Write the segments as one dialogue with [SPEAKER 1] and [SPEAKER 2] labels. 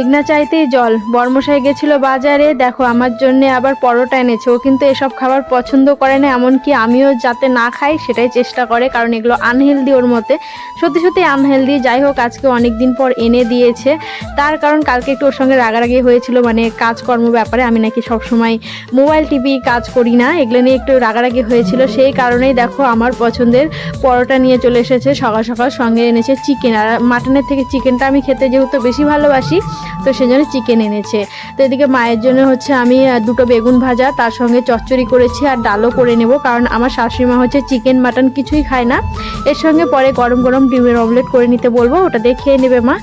[SPEAKER 1] মেঘনা চাইতেই জল। বর্মশাই গেছিল বাজারে, দেখো, আমার জন্য আবার পরোটা এনেছে। ও কিন্তু এসব খাবার পছন্দ করে না, এমনকি আমিও যাতে না খাই সেটাই চেষ্টা করে, কারণ এগুলো আনহেলদি ওর মতে সত্যি সত্যি আনহেলদি যাই হোক, আজকে অনেক দিন পর এনে দিয়েছে। তার কারণ কালকে একটু ওর সঙ্গে রাগারাগি হয়েছিল মানে কাজকর্ম ব্যাপারে। আমি নাকি সবসময় মোবাইল টিভি কাজ করি না, এগুলো নিয়ে একটু রাগারাগি হয়েছিল। সেই কারণেই দেখো, আমার পছন্দের পরোটা নিয়ে চলে এসেছে। সকাল সকাল সঙ্গে এনেছে চিকেন আর মাটনের থেকে চিকেনটা আমি খেতে যেহেতু বেশি ভালোবাসি তো সেজন্য চিকেন এনেছে। তো এদিকে মায়ের জন্য হচ্ছে আমি দুটো বেগুন ভাজা, তার সঙ্গে চচ্চড়ি করেছি আর ডালও করে নেব, কারণ আমার শাশুড়িমা হচ্ছে চিকেন মাটন কিছুই খায় না। এর সঙ্গে পরে গরম গরম ডিমের অমলেট করে নিতে বলব, ওটা দিয়ে খেয়ে নেবে মা।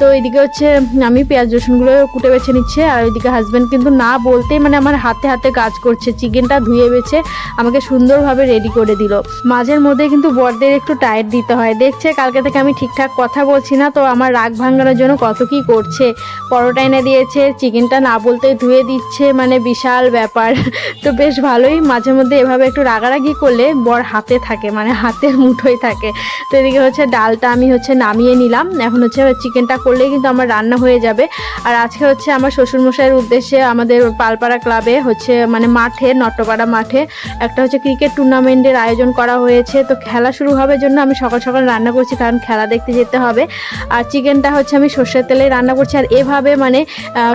[SPEAKER 1] তো এদিকে হচ্ছে আমি পেঁয়াজ রসুনগুলো কুটে বেছে নিচ্ছে, আর ওইদিকে হাজব্যান্ড কিন্তু না বলতেই মানে আমার হাতে হাতে কাজ করছে চিকেনটা ধুয়ে বেছে আমাকে সুন্দরভাবে রেডি করে দিল। মাঝের মধ্যে কিন্তু বরদের একটু টাইট দিতে হয়, দেখছে কালকে থেকে আমি ঠিকঠাক কথা বলছি না, তো আমার রাগ ভাঙানোর জন্য কত কি করছে। পরোটা এনে দিয়েছে, চিকেনটা না বলতেই ধুয়ে দিচ্ছে মানে বিশাল ব্যাপার। তো বেশ ভালোই, মাঝে মধ্যে এভাবে একটু রাগারাগি করলে বর হাতে থাকে মানে হাতের মুঠোয় থাকে। তো এদিকে হচ্ছে ডালটা আমি হচ্ছে নামিয়ে নিলাম। এখন হচ্ছে চিকেনটা করলেই কিন্তু আমার রান্না হয়ে যাবে। আর আজকে হচ্ছে আমার শ্বশুরমশাইয়ের উদ্দেশ্যে আমাদের পালপাড়া ক্লাবে হচ্ছে মানে মাঠে নট্টপাড়া মাঠে একটা হচ্ছে ক্রিকেট টুর্নামেন্টের আয়োজন করা হয়েছে। তো খেলা শুরু হবে জন্য আমি সকাল সকাল রান্না করছি, কারণ খেলা দেখতে যেতে হবে। আর চিকেনটা হচ্ছে আমি সর্ষের তেলে রান্না করছি। আর এভাবে মানে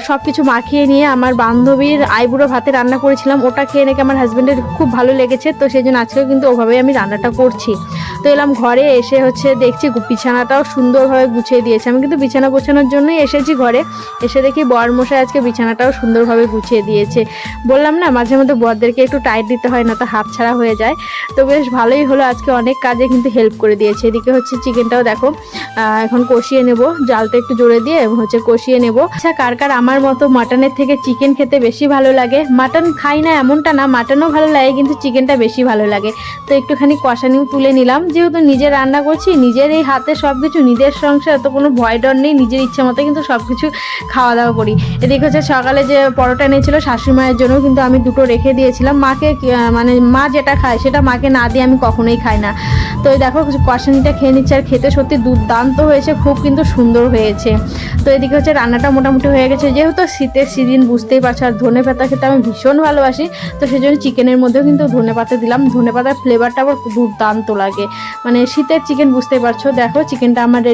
[SPEAKER 1] সব কিছু মাখিয়ে নিয়ে আমার বান্ধবীর আইবুড়ো ভাতে রান্না করেছিলাম, ওটা খেয়ে নাকি আমার হাজব্যান্ডের খুব ভালো লেগেছে। তো সেই জন্য আজকেও কিন্তু ওভাবেই আমি রান্নাটা করছি। তো এলাম ঘরে এসে হচ্ছে দেখছি বিছানাটাও সুন্দরভাবে গুছিয়ে দিয়েছে। আমি কিন্তু বিছানা গোছানোর জন্যই এসেছি ঘরে। এসে দেখি বর মশাই আজকে বিছানাটাও সুন্দরভাবে গুছিয়ে দিয়েছে। বললাম না, মাঝে মধ্যে বরদেরকে একটু টাইট দিতে হয়, না তো হাত ছাড়া হয়ে যায়। তো বেশ ভালোই হলো, আজকে অনেক কাজে কিন্তু হেল্প করে দিয়েছে। এদিকে হচ্ছে চিকেনটাও দেখো এখন কষিয়ে নেব। জালটা একটু জোরে দিয়ে হচ্ছে কষিয়ে নেব। আচ্ছা কার কার আমার মতো মাটনের থেকে চিকেন খেতে বেশি ভালো লাগে? মাটন খাই না এমনটা না মাটনও ভালো লাগে, কিন্তু চিকেনটা বেশি ভালো লাগে। তো একটুখানি কষানিও তুলে নিলাম। যেহেতু নিজে রান্না করছি, নিজের এই হাতে সব কিছু নিজের সংসার, তো কোনো ভয় ডর নেই, নিজের ইচ্ছা মতো কিন্তু সব কিছু খাওয়া দাওয়া করি। এদিকে হচ্ছে সকালে যে পরোটা এনেছিল শাশুড়ি মায়ের জন্য, কিন্তু আমি দুটো রেখে দিয়েছিলাম। মাকে মানে মা যেটা খায়, সেটা মাকে না দিয়ে আমি কখনোই খাই না। তো এই দেখো, কষানিটা খেয়ে নিচ্ছে। আর খেতে সত্যি দুর্দান্ত হয়েছে, খুব কিন্তু সুন্দর হয়েছে। তো এদিকে হচ্ছে রান্নাটা মোটামুটি হয়ে গেছে। যেহেতু শীতের সিজন, বুঝতেই পারছ, আর ধনে পাতা খেতে আমি ভীষণ ভালোবাসি, তো সেই জন্য চিকেনের মধ্যেও কিন্তু ধনে পাতা দিলাম। ধনে পাতার ফ্লেভারটা আবার দুর্দান্ত লাগে। মানে শীতের চিকেন বুঝতেই পারছ। দেখো চিকেনটা আমার রেডি